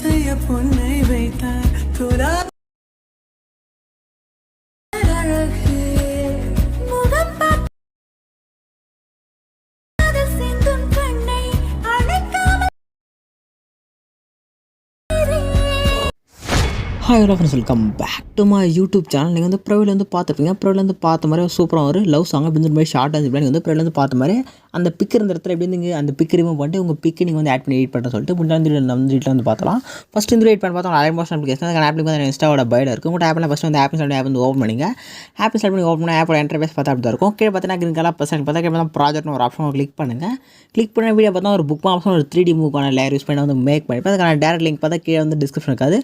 செய்ய பொன்னை வைத்தார் hi hello friends welcome back to my YouTube channel நீங்கள் வந்து ப்ரொவில் வந்து பார்த்துப்பீங்க ப்ரொவில் வந்து பார்த்த மாதிரி சூப்பராக ஒரு லவ் சாங் அப்படின்னு மாதிரி ஷார்ட் ஆச்சு நீங்கள் வந்து ப்ரொவில் வந்து பார்த்த மாதிரி அந்த பிக் இருந்த இடத்துல எப்படி நீங்கள் அந்த பிக் ரிமூவ் பண்ணிட்டு உங்கள் பிக்கு நீங்கள் வந்து ஆட் பண்ணி எடிட் பண்ண சொல்லிட்டு முன்னாடி நம்ம வந்து வீட்டில் வந்து பார்த்தலாம் ஃபஸ்ட் இந்த எடிட் பண்ணி பார்த்தோம் அலைன் மோஷன் அப்ளிகேஷன் அந்த ஆப் வந்து இன்ஸ்டாவோட பைல இருக்கும் உங்கள் ஆப்பில் ஃபஸ்ட் வந்து ஆப்பிள் இன்ஸ்டால் ஆப் வந்து ஓப்பன் பண்ணிங்க. ஆப்பிள் இன்ஸ்டால் பண்ணி ஓப்பன் பண்ணி ஆப்போட இன்டர்ஃபேஸ் பார்த்தா அப்படி இருக்கும். கீழே பார்த்தீங்கன்னா கிரீன் கலர் பர்சன்ட் பார்த்தா கீழே ப்ராஜெக்ட்னு ஒரு ஆப்ஷன் கிளிக் பண்ணுங்கள் கிளிக் பண்ண வீடியோ பார்த்தா ஒரு புக் ஆப்ஷன் ஒரு த்ரீ டி மூக்கான லேயர் யூஸ் பண்ணி வந்து மேக் பண்ணி அதுக்கான டேரக்ட் லிங்க் பார்த்தா கீழே வந்து டிஸ்கிரிப்ஷன் இருக்காது.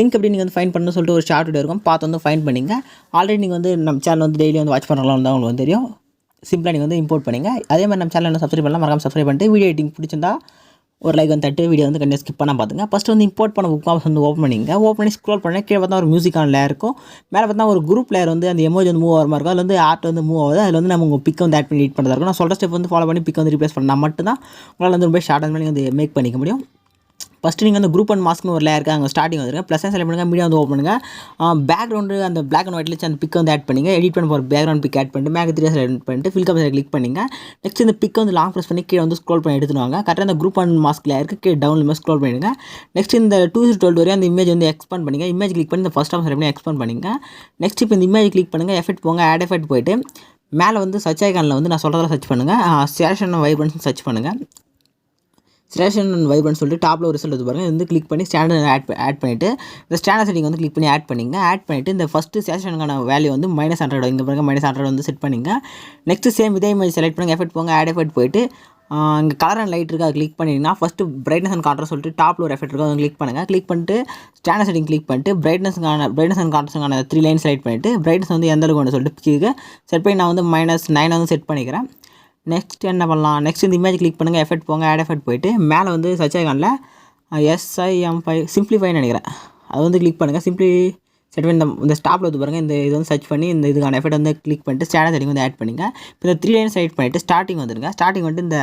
லிங்க் எப்படி நீங்கள் வந்து ஃபைன் பண்ணு சொல்லிட்டு ஒரு ஷார்ட் வீடியோ இருக்கும். பார்த்து வந்து ஃபைன் பண்ணிங்க. ஆல்ரெடி நீங்கள் வந்து நம்ம சேனல் வந்து டெய்லி வந்து வாட்ச் பண்ணுறலாம் தான் உங்களுக்கு வந்து தெரியும். சிம்பிளாக நீங்கள் வந்து இம்போர்ட் பண்ணிங்க. அதே மாதிரி நம்ம சேனல் சப்ஸ்கிரைப் பண்ணலாம் மறக்காம சப்ஸ்கிரைப் பண்ணிட்டு வீடியோ எடிட்டிங் பிடிச்சிருந்தா ஒரு லைக் வந்து தட்டு வீடியோ வந்து கண்டிப்பாக ஸ்கிப் பண்ண பார்த்துங்க ஃபஸ்ட்டு வந்து இம்போர்ட் பண்ண புக் மாப்ஸ் வந்து ஓப்பன் பண்ணிங்க. ஓப்பன் பண்ணி ஸ்க்ரோல் பண்ணி கீழே பார்த்தா ஒரு மியூசிக்கான லேயர் இருக்கும். மேலே பார்த்தா ஒரு குரூப் லேயர் வந்து அந்த எமோஜி வந்து மூவ் ஆகிற மாதிரி இருக்கும். அதில் வந்து ஆர்ட் வந்து மூவ் ஆகுது. அதில் வந்து நம்ம உங்கள் பிக் வந்து ஆட் பண்ணி எடிட் பண்ணுறதா இருக்கும். நான் சொல்கிற ஸ்டெப் வந்து ஃபாலோ பண்ணி பிக் வந்து ரீப்ளேஸ் பண்ணால் மட்டும்தான் உங்களால் வந்து ரொம்ப ஷார்ட் பண்ணி வந்து மேக் பண்ணிக்க முடியும். ஃபஸ்ட்டு நீங்கள் வந்து குரூப் அண்ட் மாஸ்க்னு ஒரு லேயர் அங்கே ஸ்டார்டிங் வந்துருங்க. ப்ளஸ் செலக்ட் பண்ணுங்கள் மீடியா வந்து ஓப்பன் பண்ணுங்கள் பேக்ரவுண்டு அந்த பிளாக் அண்ட் ஒயிட்ல அந்த பிக் வந்து ஆட் பண்ணிங்க. எடிட் பண்ண போகிற பேக்ரவுண்ட் பிக் ஆட் பண்ணிட்டு மேக் த்ரீ செலக்ட் பண்ணிட்டு ஃபில் கப் கிளிக் பண்ணிங்க. நெக்ஸ்ட் இந்த பிக் வந்து லாங் ப்ரெஸ் பண்ணி கீழே வந்து ஸ்க்ரோல் பண்ணி எடுத்துருவாங்க கரெக்டாக அந்த குரூப் அண்ட் மாஸ்க் லேயருக்கு கீழே டவுன் ஸ்க்ரோல் பண்ணிடுங்க. நெக்ஸ்ட் இந்த டூ டுவெல் வரையும் அந்த இமேஜ் வந்து எக்ஸ்பாண்ட் பண்ணிங்க. இமேஜ் கிளிக் பண்ணி இந்த ஃபஸ்ட் ஆஃப் செலக்ட் பண்ணி எக்ஸ்பாண்ட் பண்ணிங்க. நெக்ஸ்ட் இப்போ இந்த இமேஜ் கிளிக் பண்ணுங்கள் எஃபெக்ட் போங்க ஆட் எஃபெக்ட் போயிட்டு மேலே வந்து சர்ச் ஐக்கானில் வந்து நான் சொல்கிறதெல்லாம் சர்ச் பண்ணுங்கள் சேஷன் வைப்ரன்ஸ் சர்ச் பண்ணுங்கள் ஸ்டேஷன் அண்ட் வைப்ரன்ட் சொல்லிட்டு டாப்பில் ஒரு ரிசல்ட் வந்து பாருங்கள் வந்து கிளிக் பண்ணி ஸ்டாண்டர்ட் ஆட் ஆட் பண்ணிவிட்டு இந்த ஸ்டாண்டர்ட் செட்டிங் வந்து கிளிக் பண்ணி ஆட் பண்ணிங்க. ஆட் பண்ணிவிட்டு இந்த ஃபஸ்ட்டு ஸ்டேஷனுக்கான வேல்யூ வந்து மைனஸ் ஹண்ட்ரட் இங்கே பாருங்க மைனஸ் ஹண்ட்ரட் வந்து செட் பண்ணிங்க. நெக்ஸ்ட் சேம் இதே மாதிரி செலக்ட் பண்ணுங்கள் எஃபெக்ட் போங்க ஆட் எஃபெக்ட் போயிட்டு இங்கே கலர் அண்ட் லைட் இருக்குது அதை கிளிக் பண்ணிங்கன்னா ஃபஸ்ட்டு பிரைட்னஸ் அண்ட் கான்ட்ராஸ்ட் சொல்லிட்டு டாப்பில் ஒரு எஃபெக்ட் இருக்கும் அதை கிளிக் பண்ணுங்கள் கிளிக் பண்ணிட்டு ஸ்டாண்டர்ட் செட்டிங் கிளிக் பண்ணிட்டு பிரைட்னஸ்க்கான பிரைட்னஸ் அண்ட் கான்ட்ராஸ்ட்க்கான த்ரீ லைன் செலக்ட் பண்ணிவிட்டு பிரைட்னஸ் வந்து எந்த அளவுக்கு சொல்லிட்டு கீழே செட் பண்ணி நான் வந்து மைனஸ் நைன் வந்து செட் பண்ணிக்கிறேன். நெக்ஸ்ட் என்ன பண்ணலாம்? நெக்ஸ்ட் இந்த இமேஜ் கிளிக் பண்ணுங்கள் எஃபெக்ட் போங்க ஆட் எஃபெக்ட் போயிட்டு மேலே வந்து சர்ச் ஐகானில் எஸ்ஐஎம் ஃபைவ் சிம்ப்ளிஃபைன்னு நினைக்கிறேன். அது வந்து கிளிக் பண்ணுங்கள் சிம்ப்ளி செட் பண்ணி இந்த இந்த ஸ்டாப்பில் வந்து பாருங்கள் இந்த இது வந்து சர்ச் பண்ணி இந்த இதுக்கான எஃபெக்ட் வந்து கிளிக் பண்ணிட்டு ஸ்டாண்டர் செட்டிங் வந்து ஆட் பண்ணிங்க. இப்போ இந்த த்ரீ லைன் செலக்ட் பண்ணிவிட்டு ஸ்டார்டிங் வந்துருங்க. ஸ்டார்டிங் வந்துட்டு இந்த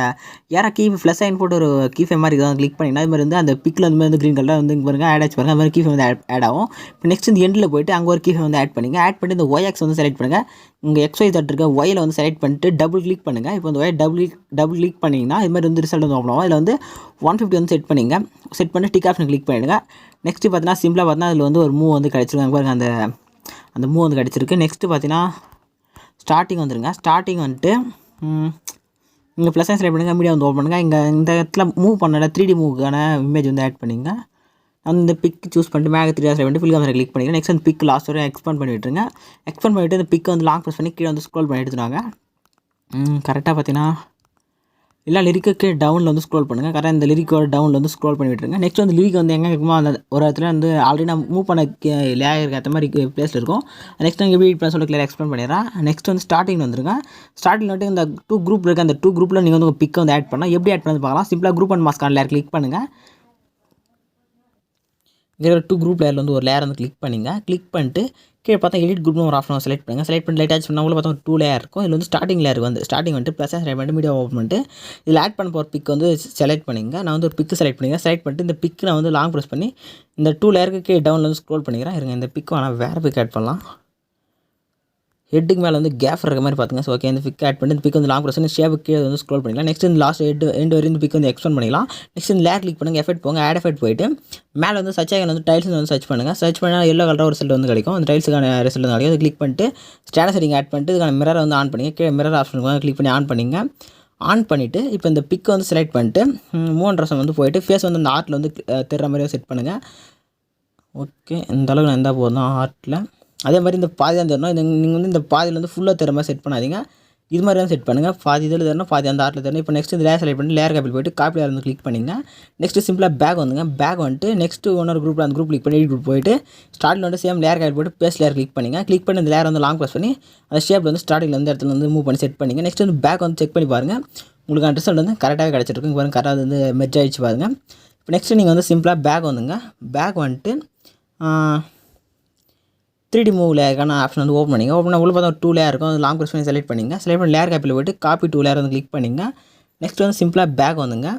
யாரா கீ ப்ளஸ் சைன் போட்டு ஒரு கீஃபே மாதிரி இதை கிளிக் பண்ணிங்கன்னா இது மாதிரி வந்து அந்த பிக்கில் வந்து வந்து க்ரீன் கலர் வந்து இங்கே பாருங்க ஆட் ஆச்சு பாருங்க அது மாதிரி கீஃபே வந்து ஆட் ஆகும். இப்போ நெக்ஸ்ட் இந்த எண்டில் போயிட்டு அங்கே ஒரு கீஃபே வந்து ஆட் பண்ணிங்க. ஆட் பண்ணி இந்த ஒய்எக்ஸ் வந்து செலக்ட் பண்ணுங்கள் இங்கே எக்ஸ்ஒய் தட் இருக்க ஒயில் வந்து செலக்ட் பண்ணிட்டு டபுள் கிளிக் பண்ணுங்கள் இப்போ இந்த ஒய் டபுள் டபுள் கிளிக் பண்ணிங்கன்னா இது மாதிரி வந்து ரிசல்ட் வந்து ஓப்பன் ஆகும். இதில் வந்து ஒன் ஃபிஃப்டி வந்து செட் பண்ணிங்க. செட் பண்ணி டிக் ஆப்ஷன் கிளிக் பண்ணிடுங்க. நெக்ஸ்ட்டு பார்த்தீங்கன்னா சிம்பிளாக பார்த்தீங்கன்னா அதில் வந்து ஒரு மூவ் வந்து கிடச்சிருக்காங்க பாருங்க அந்த அந்த மூவ் வந்து கிடச்சிருக்கு. நெக்ஸ்ட்டு பார்த்தீங்கன்னா ஸ்டார்டிங் வந்துருங்க. ஸ்டார்டிங் வந்துட்டு இங்கே ப்ளஸ் சைன் செலக்ட் பண்ணுங்கள் மீடியா வந்து ஓப்பன் பண்ணுங்கள் இங்கே இந்த இடத்துல மூவ் பண்ணல த்ரீ டி மூவுக்கான இமேஜ் வந்து ஆட் பண்ணிங்க. அந்த பிக் சூஸ் பண்ணிட்டு மேக த்ரீ செலக்ட் பண்ணிட்டு ஃபில் கேமரா கிளிக் பண்ணிக்கலாம் நெக்ஸ்ட் அந்த பிக் லாஸ்ட் வரையும் எக்ஸ்பேண்ட் பண்ணி விட்டுருங்க. எக்ஸ்பேண்ட் பண்ணிவிட்டு அந்த பிக் வந்து லாங் ப்ரெஸ் பண்ணி கீழே வந்து ஸ்க்ரோல் பண்ணி எடுத்துனாங்க கரெக்டாக பார்த்தீங்கன்னா இல்லை லிரிக்கு டவுனில் வந்து ஸ்க்ரோல் பண்ணுங்கள் கரெக்டாக இந்த லிரிக்கோட டவுனில் வந்து ஸ்க்ரோல் பண்ணி விட்டுருங்க. நெக்ஸ்ட் வந்து லிரிக் வந்து எங்கே இருக்குமோ அந்த ஒரு இடத்துல வந்து ஆல்ரெடி நான் மூவ் பண்ண லேயருக்கு ஏற்ற மாதிரி பிளேஸில் இருக்கும். நெக்ஸ்ட் நான் எப்படி பண்ண சொல்ல கிளியர் எக்ஸ்பிளைன் பண்ணிடுறேன். நெக்ஸ்ட் வந்து ஸ்டார்டிங் வந்துருங்க. ஸ்டார்டிங் வந்துட்டு இந்த டூ குரூப் இருக்குது அந்த டூ குரூப்பில் நீங்கள் வந்து உங்கள் பிக்கை வந்து ஆட் பண்ணால் எப்படி ஆட் பண்ணி பார்க்கலாம். சிம்பிளாக group and mask layer click பண்ணுங்கள் இதில் டூ குரூப் லேயரில் வந்து ஒரு லேயர் வந்து கிளிக் பண்ணிங்க. கிளிக் பண்ணிட்டு கீழே பார்த்தா எடிட் குரூப்னு ஒரு ஆப்ஷன் செலக்ட் பண்ணுங்கள் செலக்ட் பண்ணி லைட் ஆச்சு பண்ணால் பார்த்தா டூ லேயர் இருக்கும். இதில் வந்து ஸ்டார்டிங் லேயர் வந்து ஸ்டார்டிங் வந்துட்டு ப்ளஸ் செலக்ட் பண்ணிட்டு மீடியா ஓப்பன் பண்ணிட்டு இதில் ஆட் பண்ண போகிற பிக் வந்து செலக்ட் பண்ணிங்க. நான் வந்து ஒரு பிக்கு செலக்ட் பண்ணிங்க. செலக்ட் பண்ணிட்டு இந்த பிக் நான் வந்து லாங் ப்ரெஸ் பண்ணி இந்த டூ லேயருக்கு கீழே டவுனில் வந்து ஸ்க்ரோல் பண்ணிக்கிறேன். இருங்க இந்த பிக் வேணால் வேறு பிக் ஆட் பண்ணலாம். ஹெட்டுக்கு மேலே வந்து கேப் இருக்க மாதிரி பார்த்துங்க. ஸோ ஓகே இந்த பிக் ஆட் பண்ணி இந்த பிக் வந்து லாங் ப்ரெஸ் பண்ணி ஷேப் கீழே வந்து ஸ்க்ரோல் பண்ணிக்கலாம். நெக்ஸ்ட் இந்த லாஸ்ட் எட்டு எண்டு வரையும் இந்த பிக் வந்து எக்ஸ்பெண்ட் பண்ணிக்கலாம். நெக்ஸ்ட் இந்த லேர் கிளிக் பண்ணுங்கள் எஃபெக்ட் போங்க ஆட் எஃபெக்ட் போயிட்டு மேலே வந்து சர்ச் ஆகி வந்து டைல்ஸ் வந்து சர்ச் பண்ணுங்கள் சர்ச் பண்ணால் எல்லோ கலராக ஒரு ரிசல்ட் வந்து கிடைக்கும். அந்த டைல்ஸுக்கான ரிசல்ட் வந்து கிடைக்கும். கிளிக் பண்ணிட்டு ஸ்டேட்டஸ் நீங்கள் ஆட் பண்ணிட்டு இதுக்கான மிரரை வந்து ஆன் பண்ணிங்க. கீழே மிரர் ஆப்ஷன் கிளிக் பண்ணி ஆன் பண்ணிங்க. ஆன் பண்ணிவிட்டு இப்போ இந்த பிக் வந்து செலக்ட் பண்ணிட்டு மூணு ட்ரெஸ் வந்து போயிட்டு ஃபேஸ் வந்து அந்த ஆர்ட்டில் வந்து தெரிற மாதிரியே செட் பண்ணுங்கள் ஓகே இந்த அளவுக்கு நான் இருந்தால் போதும் ஆர்ட்டில் அதே மாதிரி இந்த பாதி தான் தரணும். இந்த நீங்கள் வந்து இந்த பாதியில் வந்து ஃபுல்லாக தர மாதிரி செட் பண்ணாதீங்க. இது மாதிரி தான் செட் பண்ணுங்கள் பாதி இதில் தரணும் பாதி அந்த ஆர்ட்டில் தரணும். இப்போ நெக்ஸ்ட் இந்த லேயர் செலக்ட் பண்ணி லேயர் காப்பில் போய்ட்டு காப்பி வந்து கிளிக் பண்ணிங்க. நெக்ஸ்ட்டு சிம்பிளாக பேக் வந்துங்க. பேக் வந்துட்டு நெக்ஸ்ட் ஒன்னொரு குரூப்பில் அந்த குரூப் கிளிக் பண்ணி எடிட் குரூப் போயிட்டு ஸ்டார்ட்டில் வந்து சேம் லேயர் காப்பி போட்டு பேஸ் லேயர் கிளிக் பண்ணிங்க. கிளிக் பண்ணி இந்த லேயர் வந்து லாங் ப்ரெஸ் பண்ணி அந்த ஷேப்பில் வந்து ஸ்டார்டிங்கில் வந்து இடத்துல வந்து மூவ் பண்ணி செட் பண்ணிங்க. நெக்ஸ்ட் வந்து பேக் வந்து செக் பண்ணி பாருங்கள் உங்களுக்கு ரிசல்ட் வந்து கரெக்டாகவே கிடச்சிருக்கும் இங்கே பாருங்கள் கரெக்டாக வந்து மெர்ஜ் ஆகிடுச்சு பாருங்கள் இப்போ நெக்ஸ்ட்டு நீங்கள் வந்து சிம்பிளாக பேக் வந்துங்க. பேக் வந்துட்டு த்ரீ டி மூவ் ஆப்ஷன் வந்து ஓப்பன் பண்ணிங்க. ஓப்பன் உள்ள பார்த்தா டூ லேயர் இருக்கும். அது லாங் ப்ரெஸ் பண்ணி செலக்ட் பண்ணிங்க. செலக்ட் பண்ணி லேயர் காப்பியில் போய்ட்டு காப்பி டூ லேயர் வந்து கிளிக் பண்ணிங்க. நெக்ஸ்ட் வந்து சிம்பிளாக பேக் வந்துங்க.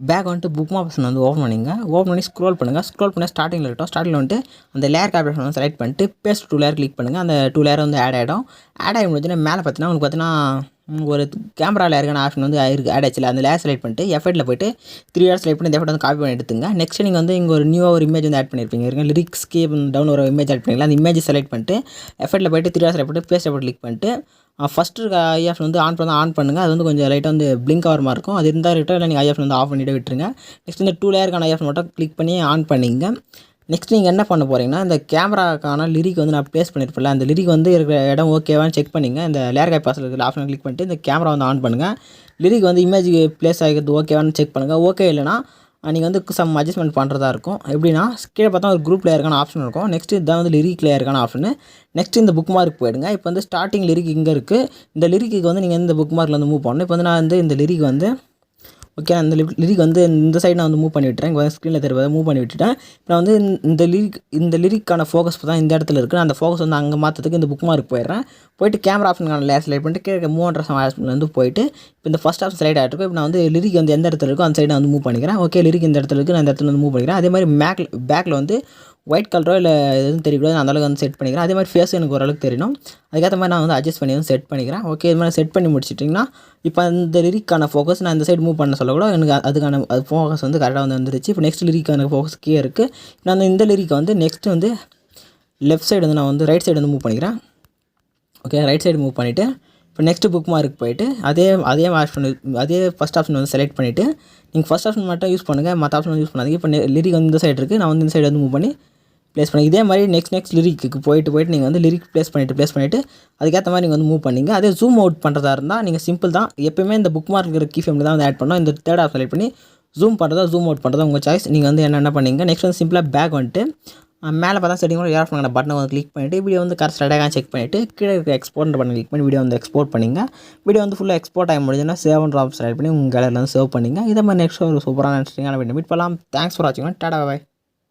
பேக் வந்துட்டு புக் ஆப்ஷன் வந்து ஓப்பன் பண்ணிங்க. ஓப்பன் பண்ணி ஸ்க்ரோல் பண்ணுங்கள் ஸ்க்ரோல் பண்ணால் ஸ்டார்டிங்கில் இருக்கட்டும். ஸ்டார்டிங்கில் வந்துட்டு அந்த லேயர் காப்பி வந்து செலக்ட் பண்ணிட்டு பேஸ்ட் டூ லேயர் கிளிக் பண்ணுங்கள் அந்த டூ லேயர் வந்து ஆட் ஆகிடும் ஆட் ஆகி முடிஞ்சுன்னா மேலே பார்த்தீங்கன்னா உங்களுக்கு பார்த்தீங்கன்னா ஒரு கேமரா லேயருக்கான ஆப்ஷன் வந்து இருக்குது ஆட் ஆச்சுல. அந்த லேஸ் செலக்ட் பண்ணிட்டு எஃபெக்ட்டில் போயிட்டு த்ரீ இயர்ஸ் செலக்ட் பண்ணி இந்த எஃபெக்ட் வந்து காப்பி பண்ணி எடுத்துங்க. நெக்ஸ்ட் நீங்கள் வந்து இங்கே ஒரு நியூவாக ஒரு இமேஜ் வந்து ஆட் பண்ணியிருப்பீங்க இருங்க லிரிக்ஸ்க்கு டவுன் ஒரு இமேஜ் ஆட் பண்ணிக்கலாம். அந்த இமேஜ் செலக்ட் பண்ணிட்டு எஃபெக்ட்டில் போயிட்டு த்ரீ இயர்ஸ் செலக்ட் பண்ணிட்டு பேஸ்ட் எஃபெக்ட் கிளிக் பண்ணிட்டு ஃபஸ்ட்டு இருக்க ஐ ஆப்ஷன் வந்து ஆன் பண்ணால் ஆன் பண்ணுங்கள் அது வந்து கொஞ்சம் லைட்டாக வந்து பிளிங்க் ஆகிற மாதிரி இருக்கும். அது இருந்தால் ரிட்டர் இல்லை நீங்கள் ஐ ஆப்ஷன் வந்து ஆஃப் பண்ணிவிட்டு விட்டுருங்க. நெக்ஸ்ட் இந்த டூ லேயருக்கான ஐ ஆப்ஷன் மட்டும் கிளிக் பண்ணி ஆன் பண்ணிங்க. நெக்ஸ்ட் நீங்கள் என்ன பண்ண போகிறீங்கன்னா இந்த கேமராக்கான லிரிக் வந்து நான் ப்ளேஸ் பண்ணியிருப்பில்ல அந்த லிரிக் வந்து இருக்கிற இடம் ஓகேவான்னு செக் பண்ணிங்க. இந்த லேர் கை பாஸில் இருக்கிற ஆப்ஷன் கிளிக் பண்ணிட்டு இந்த கேமரா வந்து ஆன் பண்ணுங்கள் லிரிக் வந்து இமேஜ் ப்ளேஸ் ஆகிறது ஓகேவான்னு செக் பண்ணுங்கள் ஓகே இல்லைனா நீங்கள் வந்து சம் அட்ஜஸ்ட்மெண்ட் பண்ணுறதா இருக்கும். எப்படின்னா கீழே பார்த்தா ஒரு குரூப் லேயருக்கான ஆப்ஷன் இருக்கும். நெக்ஸ்ட் இதான் வந்து லிரிக் லேயருக்கான ஆப்ஷன் நெக்ஸ்ட் இந்த புக் மார்க் போயிடுங்க. இப்போ வந்து ஸ்டார்டிங் லிரிக் இங்கே இருக்குது இந்த லிரிக்கு வந்து நீங்கள் இந்த புக் மார்க்கில் வந்து மூவ் பண்ணணும். இப்போ வந்து நான் வந்து இந்த லிரிக் வந்து ஓகே அந்த லிரிக் வந்து இந்த சைடு நான் வந்து மூவ் பண்ணி விட்டுறேன். இங்கே ஸ்க்ரீனில் தெரியாத மூவ் பண்ணி விட்டுட்டேன். இப்போ நான் வந்து இந்த லிரிக் இந்த லிரிக்கான ஃபோக்கஸ் தான் இந்த இடத்துல இருக்குது அந்த ஃபோக்கஸ் வந்து அங்கே மாற்றத்துக்கு இந்த புக் மார்க் போயிடுறேன். போயிட்டு கேமரா ஆப்ஷனுக்கான லேஸ் செலக்ட் பண்ணிட்டு கீழே மூவ் பண்ணுற ஆப்ஷன் வந்து போயிட்டு இப்போ இந்த ஃபஸ்ட் ஆப்ஷன் செலக்ட் ஆகிட்டு இப்போ நான் வந்து லிரிக் வந்து எந்த இடத்துல இருக்கோ அந்த சைடு நான் வந்து மூவ் பண்ணிக்கிறேன். ஓகே லிரிக் இந்த இடத்துல இருக்குது நான் இந்த இடத்துல வந்து மூவ் பண்ணிக்கிறேன். அதே மாதிரி மேக் பேக்கில் வந்து ஒயிட் கலரோ இல்லை எதுவும் தெரியக்கூடாது. நான் அந்த அளவுக்கு வந்து செட் பண்ணிக்கிறேன். அதே மாதிரி ஃபேஸ் எனக்கு ஓரளவுக்கு தெரியணும். அதுக்கேற்ற மாதிரி நான் வந்து அட்ஜஸ்ட் பண்ணி வந்து செட் பண்ணிக்கிறேன். ஓகே இது மாதிரி செட் பண்ணி முடிச்சிட்டிங்கன்னா இப்போ அந்த லிரிக்கான ஃபோக்கஸ் நான் இந்த சைடு மூவ் பண்ண சொல்ல கூட எனக்கு அதுக்கான அது ஃபோக்கஸ் வந்து கரெக்டாக வந்து வந்துருச்சு. இப்போ நெக்ஸ்ட் லிரிக்கான ஃபோக்கஸ் கீழே இருக்குது நான் இந்த லிரிக்கை வந்து நெக்ஸ்ட்டு வந்து லெஃப்ட் சைடு வந்து நான் வந்து ரைட் சைடு வந்து மூவ் பண்ணிக்கிறேன். ஓகே ரைட் சைடு மூவ் பண்ணிவிட்டு இப்போ நெக்ஸ்ட்டு புக் மார்க் போயிட்டு அதே அதே ஆப்ஷன் அதே ஃபஸ்ட் ஆப்ஷன் வந்து செலக்ட் பண்ணிவிட்டு நீங்கள் ஃபஸ்ட் ஆப்ஷன் மட்டும் யூஸ் பண்ணுங்கள் மற்ற ஆப்ஷன் யூஸ் பண்ணாதீங்க. இப்போ லிரிக் வந்து இந்த சைடு இருக்குது நான் வந்து இந்த சைடு வந்து மூவ் பண்ணி ப்ளேஸ் பண்ணி இதே மாதிரி நெக்ஸ்ட் நெக்ஸ்ட் லிரிக்கு போயிட்டு போயிட்டு நீங்கள் வந்து லிரிக் ப்ளேஸ் பண்ணிவிட்டு ப்ளேஸ் பண்ணிவிட்டு அதுக்கேற்ற மாதிரி நீங்கள் வந்து மூவ் பண்ணிங்க. அதே ஜூம் அவுட் பண்ணுறதா இருந்தால் நீங்கள் சிம்பிள் தான். எப்பயுமே இந்த புக் மார்க் இருக்கிற கீ ஃபேமில் தான் வந்து ஆட் பண்ணோம் இந்த தேர்ட் ஆப் செலக்ட் பண்ணி ஜூம் பண்ணுறதா ஜூம் அவுட் பண்ணுறதா உங்கள் சாய்ஸ் நீங்கள் வந்து என்னென்ன பண்ணீங்க? நெக்ஸ்ட் வந்து சிம்பிளாக பேக் வந்துட்டு மேலே பார்த்தா செட்டிங் கூட ஏர் பண்ண பட்டனை வந்து கிளிக் பண்ணிவிட்டு வீடியோ வந்து கரெக்ட் ஸ்டார்டாக செக் பண்ணிவிட்டு கீழே இருக்க எக்ஸ்போர்ட் பட்டன் கிளிக் பண்ணி வீடியோ வந்து எக்ஸ்போர்ட் பண்ணிங்க. வீடியோ வந்து ஃபுல்லாக எக்ஸ்போர்ட் ஆகி முடிஞ்சுன்னா சேவன் ட்ராப் செலக்ட் பண்ணி உங்கள் கேலரியில் வந்து சேவ் பண்ணிங்க. இதே மாதிரி நெக்ஸ்ட் ஒரு சூப்பரான இன்ட்ரெஸ்டிங்கான வீடியோ மீட் பண்ணலாம். தேங்க்ஸ் ஃபார் வாட்சிங் டாடா பாய்